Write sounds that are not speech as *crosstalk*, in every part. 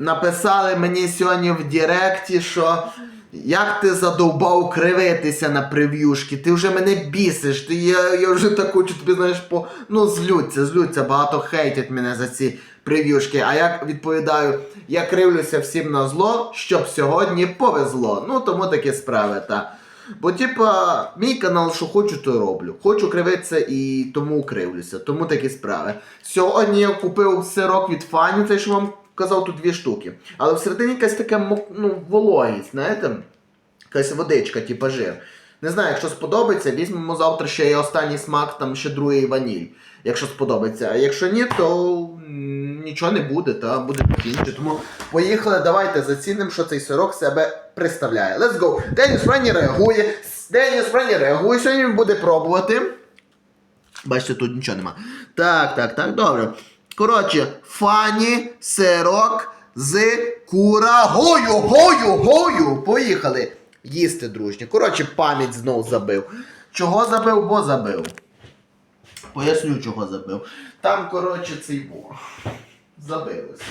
написали мені сьогодні в Директі, що як ти задовбав кривитися на прев'юшки, ти вже мене бісиш, ти, я, я вже так хочу тобі, знаєш, по. Ну, злються, злються, багато хейтять мене за ці прев'юшки. А я відповідаю, я кривлюся всім на зло, щоб сьогодні повезло. Ну, тому такі справи, та. Бо, типа, мій канал, що хочу, то роблю. Хочу кривитися і тому кривлюся. Тому такі справи. Сьогодні я купив сирок від фанів, цей що вам казав, тут дві штуки. Але всередині якась така ну, вологість, знаєте? Якась водичка, типа жир. Не знаю, якщо сподобається, візьмемо завтра ще і останній смак, там ще другий ваніль. Якщо сподобається. А якщо ні, то нічого не буде, та буде інше. Тому поїхали, давайте зацінимо, що цей сирок себе представляє. Let's go! Деніс Френі реагує. Деніс Френі реагує. Сьогодні він буде пробувати. Бачите, тут нічого нема. Так, так, так, добре. Коротше, фані сирок з курагою, гою, гою. Поїхали їсти дружні. Коротше, пам'ять знов забив. Чого забив, бо забив. Поясню, чого забив. Там, коротше, цей був. Забилося.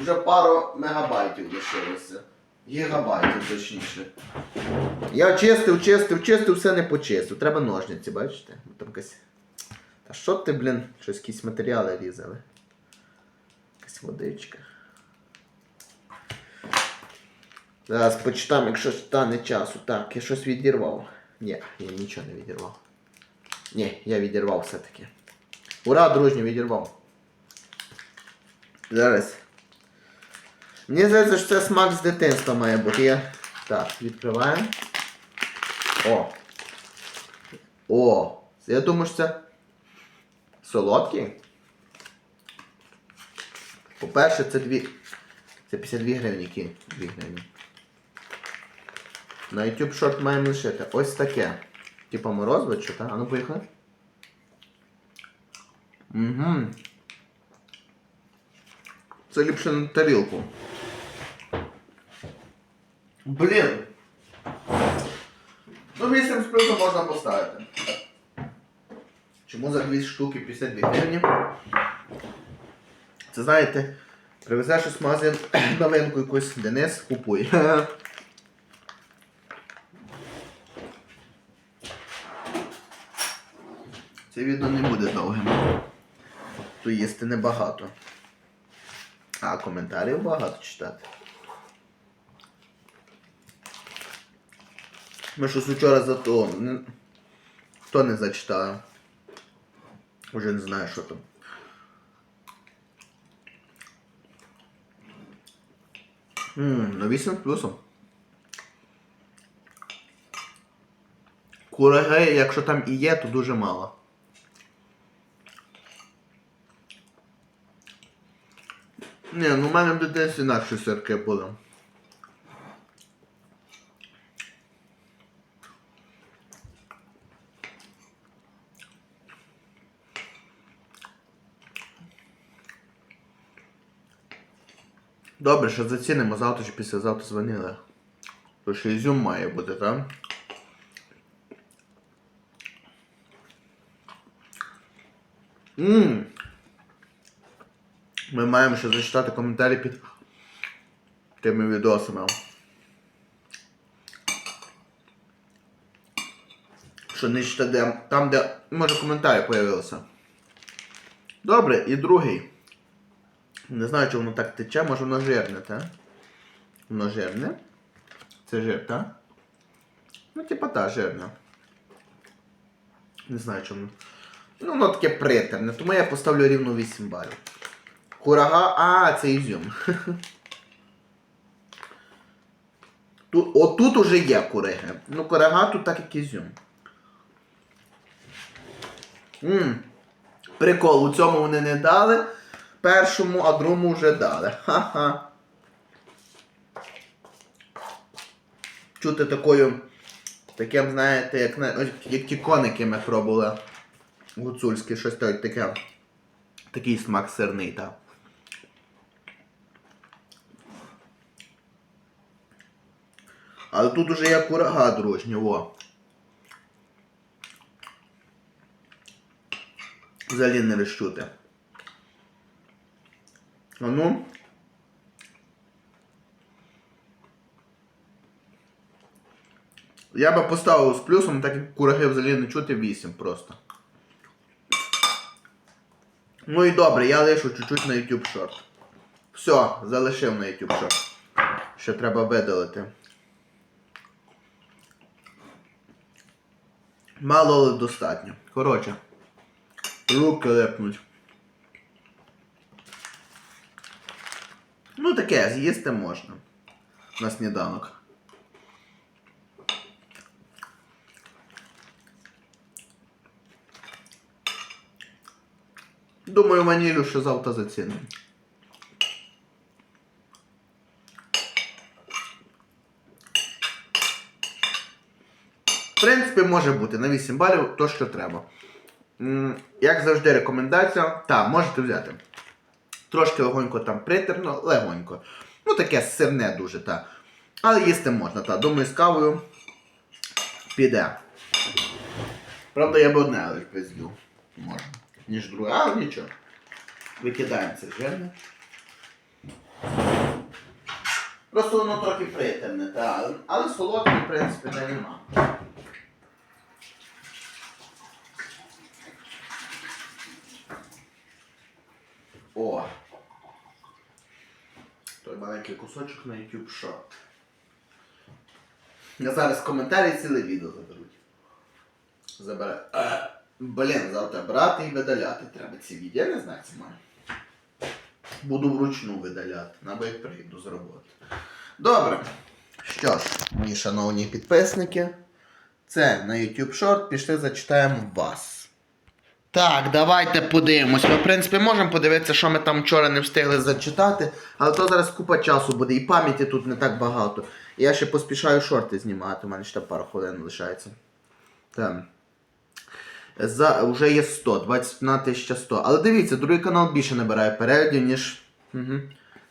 Вже пару мегабайтів лишилося. Гігабайтів, точніше. Я чистив, чистив, чистив, все не почистив. Треба ножниці, бачите? Там якась. Та що ти, блін, щось якісь матеріали різали? Водичка. Зараз почитам, якщо стане часу. Так, я щось відірвав. Ні, я нічого не відірвав. Ні, я відірвав все-таки. Ура, дружньо, відірвав. Зараз. Мені здається, що це смак з дитинства має бути. Я... Так, відкриваємо. О. О! Я думаю, що це солодкий. По-перше, це дві. Це 52 гривні, які 2 гривні. На YouTube Short маємо лишити. Ось таке. Типа морозиво, чи так? А ну поїхали. Угу. Це ліпше на тарілку. Блін. Ну, 8 з плюсом можна поставити. Чому за дві штуки 52 гривні? Це знаєте, привезе щось магазин *clears throat* новинку якусь Денис купуй. *laughs* Це відео не буде довгим. То їсти небагато. А коментарів багато читати. Ми щось вчора за то. не- Хто не зачитав? Уже не знаю, що там. Ммм, на 8 плюсом. Кураги, якщо там і є, то дуже мало. Ні, ну в мене в дитинстві інакше сирки були. Добре, що зацінимо завтра чи післязавтра дзвонили. То що ізюм має бути, так? Ммм. Ми маємо ще зачитати коментарі під тими відосами. Що не читати, там, де може коментарі появилися. Добре, і другий. Не знаю, чи воно так тече, може воно жирне, так? Воно жирне. Це жир, так? Ну, типа та жирне. Не знаю, чому. Ну, воно таке притерне, тому я поставлю рівно 8 балів. Курага. А, це ізюм. *laughs* Тут, отут уже є куриги. Ну, курага тут так як ізюм. Ммм. Прикол, у цьому вони не дали. Першому, а другому вже дали. Ха-ха. Чути такою. Таким, знаєте, як, як ті коники ми пробували. Гуцульські, щось так- таке. Такий смак сирний, так. Але тут уже є курага дружня, во. Взагалі не розчути. А. Ну. Я би поставив з плюсом, так як кураги взагалі не чути 8 просто. Ну і добре, я лишу чуть-чуть на YouTube Short. Все, залишив на YouTube Short. Ще треба видалити. Мало достатньо. Коротше, руки липнуть. Ну таке, з'їсти можна. На сніданок. Думаю, ванілю ще завтра зацінимо. В принципі, може бути на 8 балів то, що треба. Як завжди, рекомендація. Так, можете взяти. Трошки легонько там притерно, легонько. Ну таке сирне дуже, так. Але їсти можна, так. Думаю, з кавою піде. Правда, я б одне лише пиздю. Можна. Ніж друге, але нічого. Викидаємо це жирне. Просто воно трохи притерне, так. Але, солодке, в принципі, не нема. О! Маленький кусочок на YouTube Short. Я зараз коментарі ціле відео заберуть. Забере. Е, Блін, завтра брати і видаляти треба ці відео. Я не знаю, це має. Буду вручну видаляти, або як прийду з роботи. Добре. Що ж, мої шановні підписники, це на YouTube Short. Пішли зачитаємо вас. Так, давайте подивимось. Ми, в принципі, можемо подивитися, що ми там вчора не встигли зачитати, але то зараз купа часу буде, і пам'яті тут не так багато. Я ще поспішаю шорти знімати, у мене ще пару хвилин лишається. Так. За, вже є 100, 21 100. Але дивіться, другий канал більше набирає переглядів, ніж. Угу.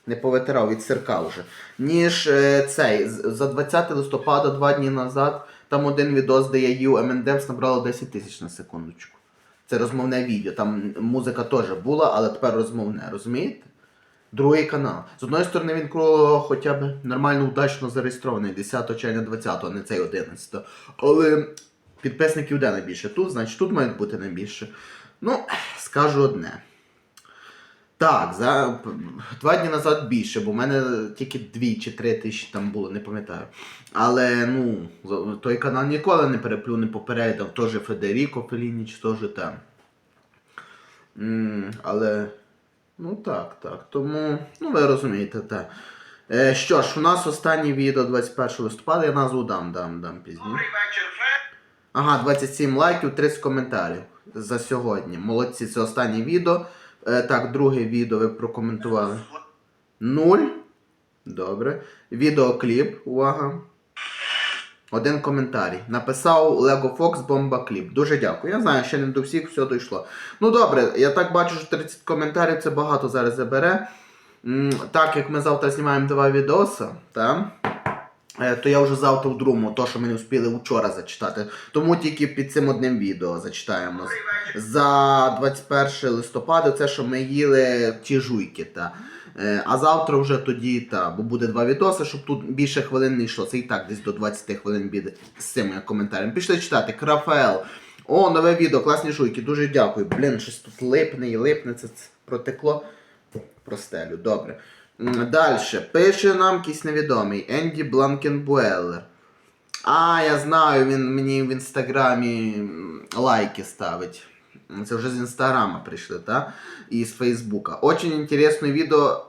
Не повитирав від сирка вже. Ніж е, цей. За 20 листопада, два дні назад, там один відос, де я їв набрало 10 тисяч на секундочку. Це розмовне відео. Там музика теж була, але тепер розмовне, розумієте? Другий канал. З одної сторони, він кро- хоча б нормально удачно зареєстрований 10 червня 20, а не цей 11. Але підписників де найбільше? Тут, значить, тут мають бути найбільше. Ну, скажу одне. Так, за два дні назад більше, бо в мене тільки дві чи три тисячі там було, не пам'ятаю. Але ну, той канал ніколи не переплюне попередав, теж Федеріко Фелініч, теж там. Але. Ну так, так. Тому, ну ви розумієте, так. Е, що ж, у нас останнє відео 21 листопада, я назву дам, дам, дам пізніше. Добрий вечір, Фред. Ага, 27 лайків, 30 коментарів за сьогодні. Молодці, це останнє відео. Е, так, друге відео ви прокоментували. Нуль. Добре. Відеокліп, увага. Один коментарій. Написав Lego Fox бомба кліп. Дуже дякую. Я знаю, ще не до всіх все дійшло. Ну добре, я так бачу, що 30 коментарів це багато зараз забере. Так як ми завтра знімаємо два відоси, так? Е, то я вже завтра в другому, то, що ми не встигли вчора зачитати. Тому тільки під цим одним відео зачитаємо. За 21 листопада це, що ми їли ті жуйки. Та. Е, А завтра вже тоді, та, бо буде два відоси, щоб тут більше хвилин не йшло. Це і так десь до 20 хвилин буде з цими коментарями. Пішли читати. Крафаел. О, нове відео, класні жуйки, дуже дякую. Блін, щось тут липне і липне, це протекло. Простелю, добре. Далі. Пише нам якийсь невідомий Енді Бланкенбуеллер. А, я знаю, він мені в інстаграмі лайки ставить. Це вже з інстаграма прийшли, так? І з Фейсбука. Очень інтересне відео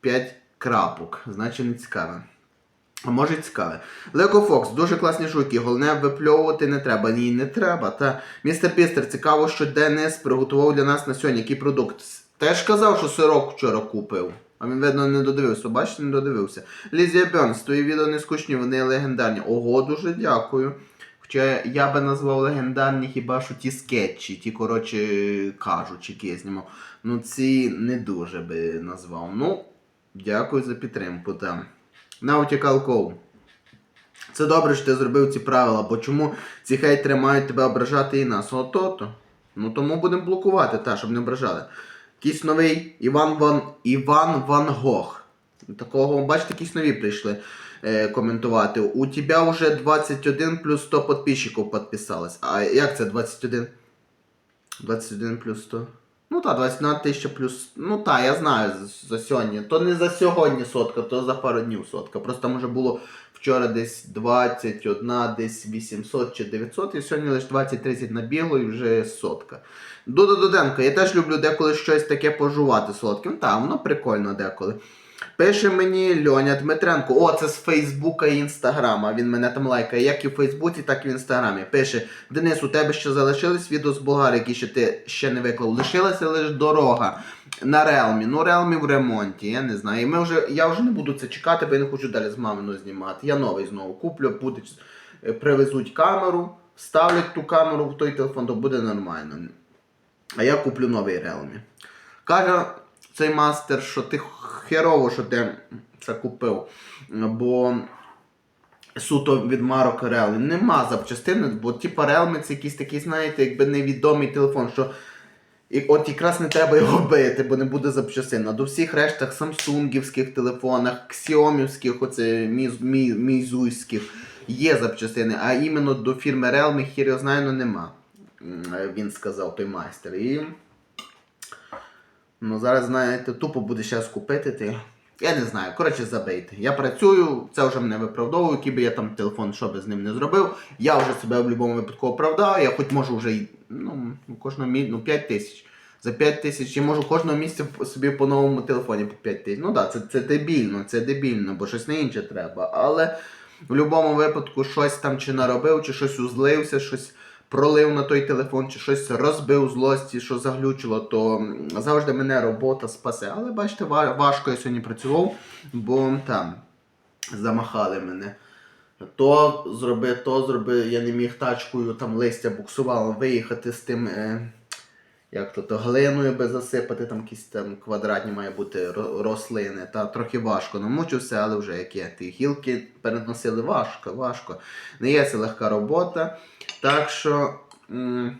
5 крапок. Значить не цікаве. А може цікаве. Лего Фокс, дуже класні жуки. Головне випльовувати не треба. Ні, не треба. Та містер Пістер, цікаво, що Денис приготував для нас на сьогодні який продукт. Теж казав, що сирок вчора купив. А він, видно, не додивився. Бачите, не додивився. Лізія Бьонс, твої відео не скучні, вони легендарні. Ого, дуже дякую. Хоча я би назвав легендарні хіба що ті скетчі, ті, коротше, кажуть, які знімав. Ну, ці не дуже би назвав. Ну, дякую за підтримку. Там. Nautical Cove. Це добре, що ти зробив ці правила, бо чому ці хейтери мають тебе ображати і нас? Ото-то. Ну тому будемо блокувати, та, щоб не ображали. Якийсь новий Іван Ван Іван Ван Гог. Такого, бачите, якісь нові прийшли. е, коментувати. У тебе вже 21 плюс 100 підписчиків підписалось. А як це 21? 21 плюс 100? Ну так, 21 тисяча плюс. Ну так, я знаю за, сьогодні. То не за сьогодні сотка, то за пару днів сотка. Просто може було вчора десь 21, десь 800 чи 900, і сьогодні лише 20-30 набігло і вже сотка. Дуда Дуденко, я теж люблю деколи щось таке пожувати солодким. Та, воно прикольно деколи. Пише мені Льоня Дмитренко, о, це з Фейсбука і Інстаграма. Він мене там лайкає, як і в Фейсбуці, так і в Інстаграмі. Пише: Денис, у тебе ще залишились відео з Болгари, які ще ти ще не виклав. Лишилася лише дорога на Realme. Ну, Realme в ремонті, я не знаю. І ми вже, я вже не буду це чекати, бо я не хочу далі з маминою знімати. Я новий знову куплю, буде, привезуть камеру, вставлять ту камеру в той телефон, то буде нормально. А я куплю новий Realme. Каже цей мастер, що ти херово, що ти це купив. Бо суто від марок Realme нема запчастини, бо типа Realme це якийсь такий, знаєте, якби невідомий телефон, що і от якраз не треба його бити, бо не буде запчастин. А до всіх рештах самсунгівських телефонах, ксіомівських, оце міз, мі, мізуйських є запчастини, а іменно до фірми Realme хір ну нема. Він сказав той майстер. І Ну, зараз, знаєте, тупо буде зараз купити ти. Я не знаю, коротше, забийте. Я працюю, це вже мене виправдовує, який би я там телефон, що би з ним не зробив. Я вже себе в будь-якому випадку оправдав, я хоч можу вже ну, кожного місяця, ну, 5 тисяч. За 5 тисяч я можу кожного місяця собі по новому телефоні по 5 тисяч. Ну так, да, це, це дебільно, це дебільно, бо щось не інше треба. Але в будь-якому випадку щось там чи наробив, чи щось узлився, щось пролив на той телефон, чи щось розбив злості, що заглючило, то завжди мене робота спасе. Але бачите, важко я сьогодні працював, бо там замахали мене. То зроби, то зроби, я не міг тачкою, там листя буксувало, виїхати з тим. Е, як то, то глиною би засипати, там якісь там квадратні має бути рослини. Та трохи важко намучився, але вже як є. Ті гілки переносили важко, важко. Не є це легка робота. Так що,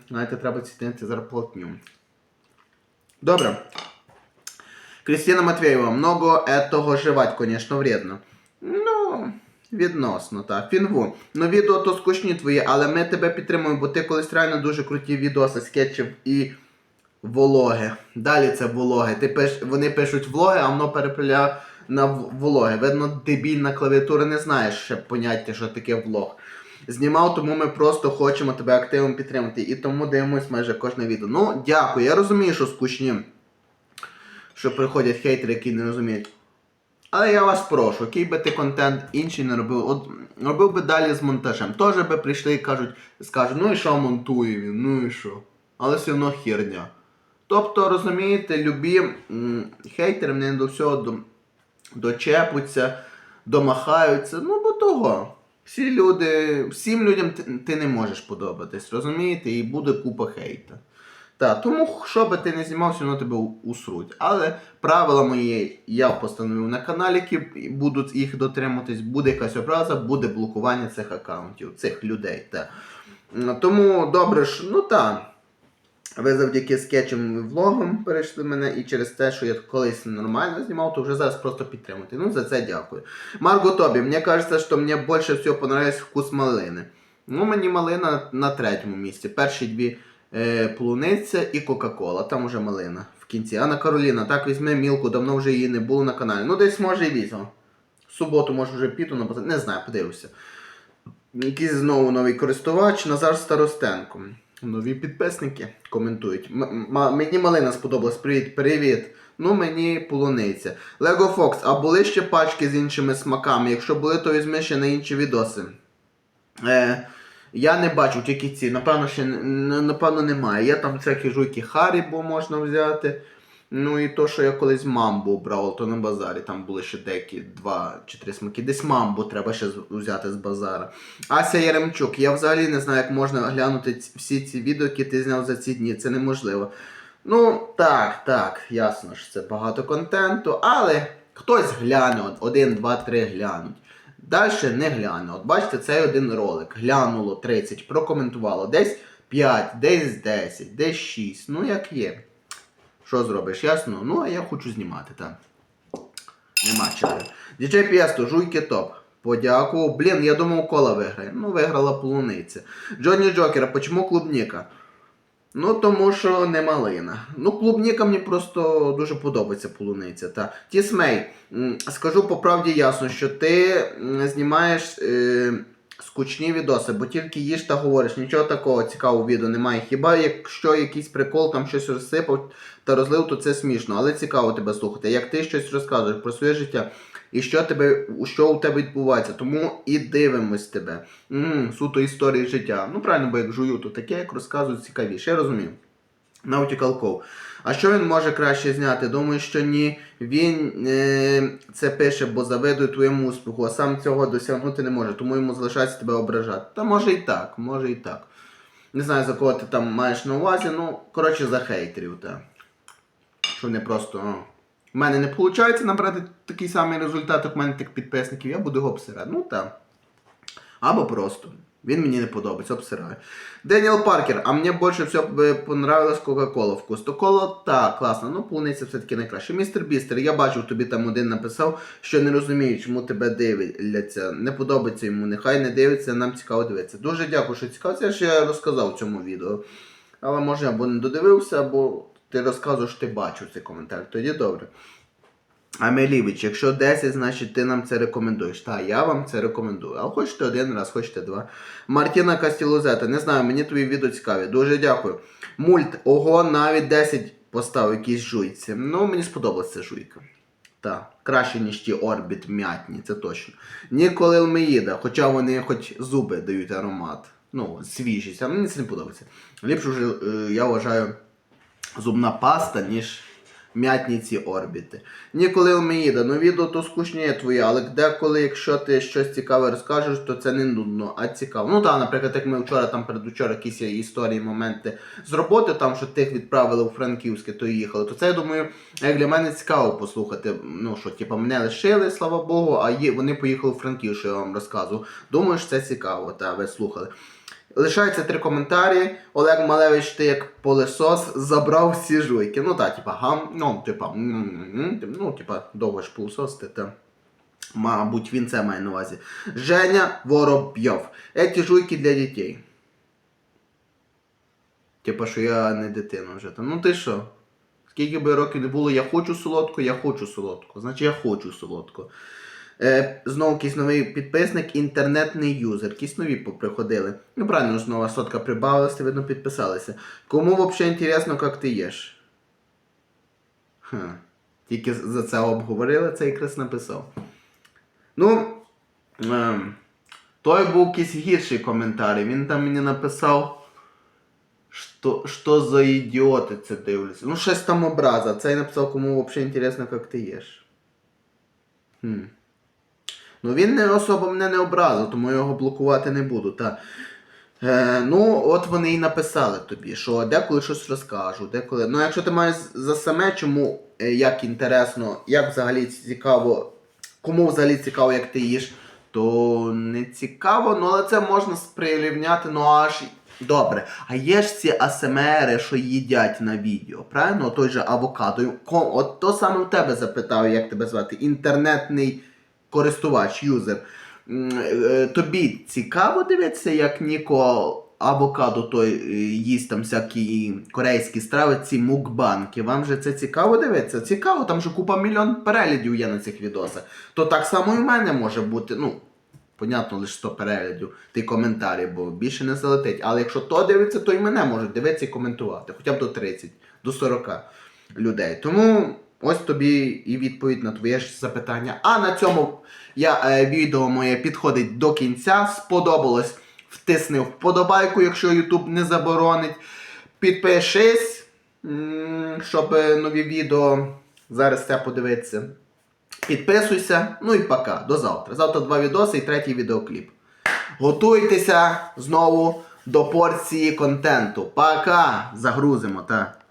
знаєте, треба цінити зарплатню. Добре. Кристина Матвеєва, много этого жевать, конечно, вредно. Ну, відносно, так. Фінву. Ну, відео то скучні твої, але ми тебе підтримуємо, бо ти колись реально дуже круті відоси, скетчів і вологи. Далі це вологи. Ти пиш, вони пишуть влоги, а воно перепиляє на в- вологи. Видно, дебільна клавіатура не знаєш ще поняття, що таке влог. Знімав, тому ми просто хочемо тебе активно підтримати. І тому дивимось майже кожне відео. Ну, дякую. Я розумію, що скучні, що приходять хейтери, які не розуміють. Але я вас прошу, який би ти контент інший не робив, от робив би далі з монтажем. Теж би прийшли і кажуть, скажуть, ну і що монтує він, ну і що. Але все одно херня. Тобто, розумієте, любі хейтери мене до всього до, дочепуться, домахаються. Ну, бо того. Всі люди, всім людям ти, не можеш подобатись, розумієте? І буде купа хейта. Так, тому що би ти не знімав, все одно тебе усруть. Але правила мої я постановив на каналі, які будуть їх дотримуватись, буде якась образа, буде блокування цих аккаунтів, цих людей. Та. Тому добре ж, ну так. Ви завдяки скетчам і влогам перейшли мене, і через те, що я колись нормально знімав, то вже зараз просто підтримуйте. Ну, за це дякую. Марго Тобі, мені кажеться, що мені більше всього понравився вкус малини. Ну, мені малина на третьому місці. Перші дві е, полуниця і Кока-Кола. Там уже малина в кінці. Анна Кароліна, так візьме мілку, давно вже її не було на каналі. Ну, десь може і візьму. В суботу, може, вже піду на. Не знаю, подивлюся. Якийсь знову новий користувач Назар Старостенко. Нові підписники коментують. М- м- мені малина сподобалась. Привіт, привіт. Ну, мені полуниця. Лего Фокс, а були ще пачки з іншими смаками? Якщо були, то візьми ще на інші відоси. Е, я не бачу тільки ці. Напевно, ще напевно немає. Є там всякі жуйки Харібо можна взяти. Ну і то, що я колись мамбу брав, то на базарі. Там були ще деякі два чи три смаки. Десь мамбу треба ще взяти з базара. Ася Яремчук, я взагалі не знаю, як можна глянути всі ці відео, які ти зняв за ці дні. Це неможливо. Ну, так, так, ясно ж, це багато контенту, але хтось гляне, один, два, три глянуть. Далі не гляне. От бачите, цей один ролик. Глянуло 30, прокоментувало. Десь 5, десь 10, десь 6. Ну як є. Що зробиш, ясно? Ну, а я хочу знімати, так. Нема чого. DJ Піесто, жуйки топ. подякував. Блін, я думав, кола виграє. Ну, виграла полуниця. Джонні Джокера, почему клубніка? Ну, тому що не малина. Ну, клубніка мені просто дуже подобається полуниця. Та. Тісмей, скажу по правді ясно, що ти знімаєш е, скучні відоси, бо тільки їж та говориш, нічого такого цікавого відео немає. Хіба якщо якийсь прикол там щось розсипав та розлив, то це смішно, але цікаво тебе слухати. Як ти щось розказуєш про своє життя і що, тебе, що у тебе відбувається, тому і дивимось тебе. м суто історії життя. Ну правильно, бо як жую, то таке, як розказують, цікавіше. Я розумію. Наутікал Ков. А що він може краще зняти? Думаю, що ні. Він е, це пише, бо завидує твоєму успіху, а сам цього досягнути не може, тому йому залишається тебе ображати. Та може і так, може і так. Не знаю, за кого ти там маєш на увазі, ну, коротше, за хейтерів, так. Що вони просто. О. У мене не виходить набрати такий самий результат, як в мене тих підписників, я буду його обсирати. Ну так. Або просто. Він мені не подобається, обсираю. Деніел Паркер, а мені більше всього б понравилась Кока-Кола вкус. То коло так, класно, ну полуниця все-таки найкраще. Містер Бістер, я бачив, тобі там один написав, що не розумію, чому тебе дивляться. Не подобається йому, нехай не дивиться, нам цікаво дивитися. Дуже дякую, що цікаво. Це ж я розказав в цьому відео. Але може або не додивився, або ти розказуєш, ти бачив цей коментар. Тоді добре. Амелівич, якщо 10, значить ти нам це рекомендуєш. Так, я вам це рекомендую. А хочете один раз, хочете два. Мартіна Кастілозета, не знаю, мені твої відео цікаві. Дуже дякую. Мульт, ого, навіть 10 постав якісь жуйці. Ну, мені сподобалася ця жуйка. Так, краще, ніж ті орбіт м'ятні, це точно. Ніколи Лмеїда, хоча вони хоч зуби дають аромат. Ну, свіжість, а мені це не подобається. Ліпше вже, е, я вважаю, зубна паста, ніж м'ятні ці орбіти. Ніколи Омеїда, ну відео то скучніє твоє, але деколи, якщо ти щось цікаве розкажеш, то це не нудно, а цікаво. Ну так, наприклад, як ми вчора, там передучора якісь історії, моменти з роботи, там, що тих відправили у Франківське, то їхали. То це, я думаю, як для мене цікаво послухати. Ну що, типу, мене лишили, слава Богу, а є, вони поїхали у Франків, що я вам розказував. Думаю, що це цікаво, та ви слухали. Лишається три коментарі. Олег Малевич, ти як полисос, забрав всі жуйки. Ну так, типа гам, ну, типа, ну, типа, довго ж пилососити, та. Мабуть, він це має на увазі. Женя Воробйов. Еті жуйки для дітей. Типа, що я не дитина вже. Та Ну ти що? Скільки би років не було, я хочу солодку, я хочу солодку. Значить, я хочу солодку. Е, знову якийсь новий підписник, інтернетний юзер. Якісь нові поприходили. Ну, правильно, ж нова сотка прибавилася, видно, підписалися. Кому взагалі інтересно, як ти їш? Ха. Тільки за це обговорили, це якраз написав. Ну, ем, той був якийсь гірший коментар. Він там мені написав. Що, що за ідіоти це дивляться? Ну, щось там образа. Цей написав, кому взагалі інтересно, як ти їш. Хм. Ну він не особо мене не образив, тому я його блокувати не буду. Та. Е, ну, от вони і написали тобі, що деколи щось розкажу, деколи. Ну, якщо ти маєш за саме, чому е, як інтересно, як взагалі цікаво, кому взагалі цікаво, як ти їш, то не цікаво, ну але це можна сприрівняти, ну аж. Добре, а є ж ці АСМРи, що їдять на відео, правильно? Той же авокадо. От то саме в тебе запитав, як тебе звати, інтернетний користувач, юзер. Е, Тобі цікаво дивитися, як Ніко авокадо той е, їсть там всякі корейські страви, ці мукбанки. Вам же це цікаво дивитися? Цікаво, там же купа мільйон переглядів є на цих відосах. То так само і в мене може бути. Ну, понятно, лише 100 переглядів, ти коментарі, бо більше не залетить. Але якщо то дивиться, то і мене можуть дивитися і коментувати. Хоча б до 30, до 40 людей. Тому ось тобі і відповідь на твоє ж запитання. А на цьому я, е, відео моє підходить до кінця. Сподобалось. Втисни вподобайку, якщо YouTube не заборонить. Підпишись, щоб е, нові відео зараз це подивитися. Підписуйся, ну і пока. До завтра. Завтра два відоси і третій відеокліп. Готуйтеся знову до порції контенту. Пока! Загрузимо, так.